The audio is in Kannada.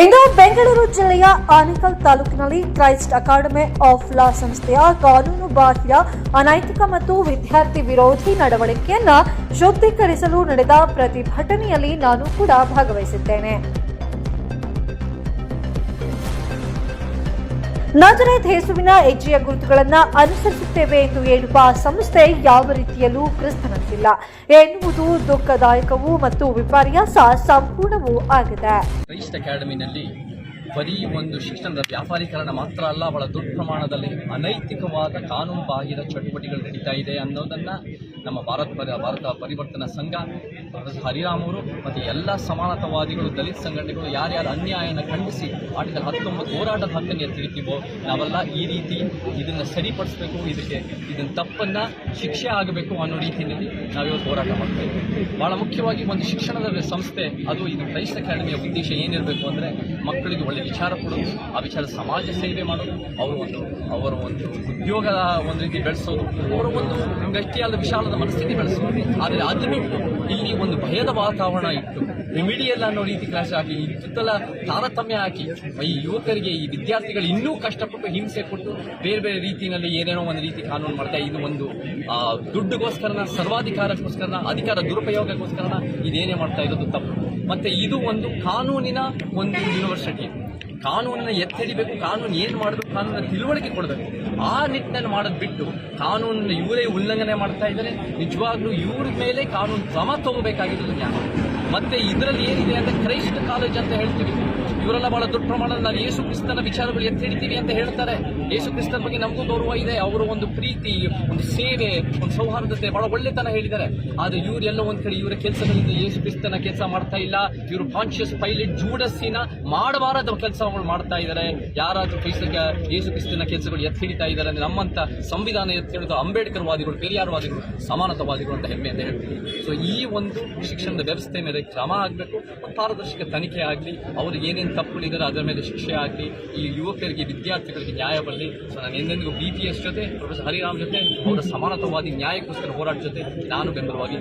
ಇಂದು ಬೆಂಗಳೂರು ಜಿಲ್ಲೆಯ ಆನೇಕಲ್ ತಾಲೂಕಿನಲ್ಲಿ ಕ್ರೈಸ್ಟ್ ಅಕಾಡೆಮಿ ಆಫ್ ಲಾ ಸಂಸ್ಥೆಯ ಕಾನೂನು ಬಾಹ್ಯ ಅನೈತಿಕ ಮತ್ತು ವಿದ್ಯಾರ್ಥಿ ವಿರೋಧಿ ನಡವಳಿಕೆಯನ್ನ ಶುದ್ಧೀಕರಿಸಲು ನಡೆದ ಪ್ರತಿಭಟನೆಯಲ್ಲಿ ನಾನು ಕೂಡ ಭಾಗವಹಿಸಿದ್ದೇನೆ. ನಜರೇತ್ ಯೇಸುವಿನ ಹೆಜ್ಜೆಯ ಗುರುತುಗಳನ್ನು ಅನುಸರಿಸುತ್ತೇವೆ ಎಂದು ಹೇಳುವ ಸಂಸ್ಥೆ ಯಾವ ರೀತಿಯಲ್ಲೂ ಕ್ರಿಸ್ತನಂತಿಲ್ಲ. ಎನ್ನುವುದು ದುಃಖದಾಯಕವೂ ಮತ್ತು ವಿಪರ್ಯಾಸ ಸಂಪೂರ್ಣವೂ ಆಗಿದೆ. ಕ್ರೈಸ್ಟ್ ಅಕಾಡೆಮಿನಲ್ಲಿ ಬರೀ ಒಂದು ಶಿಕ್ಷಣದ ವ್ಯಾಪಾರೀಕರಣ ಮಾತ್ರ ಅಲ್ಲ, ಬಹಳ ದೊಡ್ಡ ಪ್ರಮಾಣದಲ್ಲಿ ಅನೈತಿಕವಾದ ಕಾನೂನು ಬಾಹಿರ ಚಟುವಟಿಕೆಗಳು ನಡೀತಾ ಇದೆ ಅನ್ನೋದನ್ನ ನಮ್ಮ ಭಾರತ ಭಾರತ ಪರಿವರ್ತನಾ ಸಂಘ ಹರಿರಾಮ್ ಮತ್ತು ಎಲ್ಲ ಸಮಾನತಾವಾದಿಗಳು, ದಲಿತ ಸಂಘಟನೆಗಳು ಯಾರ್ಯಾರು ಅನ್ಯಾಯನ ಖಂಡಿಸಿ ಆರ್ಟಿಕಲ್ ಹತ್ತೊಂಬತ್ತು, ಹೋರಾಟದ ಹಕ್ಕನ್ನು ಎತ್ತಿಡ್ತೀವೋ ನಾವೆಲ್ಲ ಈ ರೀತಿ ಇದನ್ನು ಸರಿಪಡಿಸಬೇಕು, ಇದಕ್ಕೆ ಇದನ್ನ ತಪ್ಪನ್ನು ಶಿಕ್ಷೆ ಆಗಬೇಕು ಅನ್ನೋ ರೀತಿಯಲ್ಲಿ ನಾವಿವತ್ತು ಹೋರಾಟ ಮಾಡ್ತಾ ಭಾಳ ಮುಖ್ಯವಾಗಿ ಒಂದು ಶಿಕ್ಷಣದ ಸಂಸ್ಥೆ, ಅದು ಇದು ಕ್ರೈಸ್ತ ಅಕಾಡೆಮಿಯ ಉದ್ದೇಶ ಏನಿರಬೇಕು ಅಂದರೆ ಮಕ್ಕಳಿಗೆ ಒಳ್ಳೆ ವಿಚಾರ ಕೊಡೋದು, ಆ ವಿಚಾರ ಸಮಾಜ ಸೇವೆ ಮಾಡೋದು, ಅವರು ಒಂದು, ಅವರ ಒಂದು ಉದ್ಯೋಗದ ಒಂದು ರೀತಿ ಬೆಳೆಸೋದು, ಅವರ ಒಂದು ಗಟ್ಟಿಯಾದ ವಿಶಾಲದ ಮನಸ್ಥಿತಿ ಬೆಳೆಸೋದು. ಆದರೆ ಅದನ್ನು ಇಲ್ಲಿ ಒಂದು ಭಯದ ವಾತಾವರಣ ಇತ್ತು. ರೆಮಿಡಿಯಲ್ ಅನ್ನೋ ರೀತಿ ಕ್ಲಾಸ್ ಹಾಕಿ ಸುತ್ತಲ ತಾರತಮ್ಯ ಹಾಕಿ, ಈ ಯುವಕರಿಗೆ, ಈ ವಿದ್ಯಾರ್ಥಿಗಳು ಇನ್ನೂ ಕಷ್ಟಪಟ್ಟು ಹಿಂಸೆ ಕೊಟ್ಟು ಬೇರೆ ಬೇರೆ ರೀತಿಯಲ್ಲಿ ಏನೇನೋ ಒಂದು ರೀತಿ ಕಾನೂನು ಮಾಡ್ತಾ ಇದು ಒಂದು ದುಡ್ಡುಗೋಸ್ಕರನ, ಸರ್ವಾಧಿಕಾರಕ್ಕೋಸ್ಕರನ, ಅಧಿಕಾರ ದುರುಪಯೋಗಕ್ಕೋಸ್ಕರನ ಇದೇನೇ ಮಾಡ್ತಾ ಇರೋದು ತಪ್ಪು. ಮತ್ತೆ ಇದು ಒಂದು ಕಾನೂನಿನ ಒಂದು ಯೂನಿವರ್ಸಿಟಿ ಕಾನೂನನ್ನ ಎತ್ತಿಡಿಬೇಕು ಕಾನೂನು ಏನು ಮಾಡಬೇಕು ಕಾನೂನಿನ ತಿಳುವಳಿಕೆ ಕೊಡಬೇಕು. ಆ ನಿಟ್ಟಿನಲ್ಲಿ ಮಾಡೋದು ಬಿಟ್ಟು ಕಾನೂನನ್ನ ಇವರೇ ಉಲ್ಲಂಘನೆ ಮಾಡ್ತಾ ಇದ್ದಾರೆ. ನಿಜವಾಗ್ಲೂ ಇವ್ರ ಮೇಲೆ ಕಾನೂನು ಕ್ರಮ ತಗೋಬೇಕಾಗಿರೋದು ಜ್ಞಾನ ಮತ್ತೆ ಇದರಲ್ಲಿ ಏನಿದೆ ಅಂತ ಕ್ರೈಸ್ಟ್ ಕಾಲೇಜ್ ಅಂತ ಹೇಳ್ತೀವಿ. ಇವರೆಲ್ಲ ಬಹಳ ದೊಡ್ಡ ಪ್ರಮಾಣದಲ್ಲಿ ನಾವು ಯೇಸು ಕ್ರಿಸ್ತನ ವಿಚಾರಗಳು ಎತ್ತಿ ಹಿಡಿತೀವಿ ಅಂತ ಹೇಳ್ತಾರೆ ಯೇಸು ಕ್ರಿಸ್ತನ ಬಗ್ಗೆ ನಮಗೂ ಗೌರವ ಇದೆ. ಅವರು ಒಂದು ಪ್ರೀತಿ, ಒಂದು ಸೇವೆ, ಒಂದು ಸೌಹಾರ್ದತೆ ಬಹಳ ಒಳ್ಳೆತನ ಹೇಳಿದ್ದಾರೆ. ಆದರೆ ಇವರೆಲ್ಲ ಒಂದ್ ಕಡೆ ಇವರ ಕೆಲಸಗಳಿಂದ ಯೇಸು ಕ್ರಿಸ್ತನ ಕೆಲಸ ಮಾಡ್ತಾ ಇಲ್ಲ. ಇವರು ಕಾನ್ಶಿಯಸ್ ಪೈಲಟ್ ಜೂಡಸ್ಸಿನ ಮಾಡಬಾರದ ಕೆಲಸಗಳು ಮಾಡ್ತಾ ಇದ್ದಾರೆ. ಯಾರಾದ್ರೂ ಕ್ರೈಸ್ತಕ್ಕೆ ಯೇಸು ಕ್ರಿಸ್ತನ ಕೆಲಸಗಳು ಎತ್ತಿ ಹಿಡಿತಾ ಇದ್ದಾರೆ ಅಂದ್ರೆ ನಮ್ಮಂತ ಸಂವಿಧಾನ ಎತ್ತಿ ಹಿಡಿದು ಅಂಬೇಡ್ಕರ್ ವಾದಿಗಳು ಪೆರಿಯಾರ್ವಾದಿಗಳು, ಸಮಾನತವಾದಿಗಳು ಅಂತ ಹೆಮ್ಮೆ ಅಂತ ಹೇಳ್ತೀವಿ. ಸೊ ಈ ಒಂದು ಶಿಕ್ಷಣದ ವ್ಯವಸ್ಥೆ ಮೇಲೆ ಕ್ರಮ ಆಗಬೇಕು. ಪಾರದರ್ಶಕ ತನಿಖೆ ಆಗಲಿ ಅವರು ಏನೇನು ತಪ್ಪುಗಳಿದ್ದಾರೆ ಅದರ ಮೇಲೆ ಶಿಕ್ಷೆ ಆಗಲಿ ಈ ಯುವಕರಿಗೆ, ವಿದ್ಯಾರ್ಥಿಗಳಿಗೆ ನ್ಯಾಯ ಬರಲಿ. ಸೊ ನಾನು ಎಂದೆಂದಿಗೂ ಬಿ ಪಿ ಎಸ್ ಜೊತೆ ಪ್ರೊಫೆಸರ್ ಹರಿರಾಮ್ ಜೊತೆ, ಅವರ ಸಮಾನತಾವಾದಿ ನ್ಯಾಯಕ್ಕೋಸ್ಕರ ಹೋರಾಟ ಜೊತೆ ನಾನು ಬೆಂಬಲವಾಗಿ.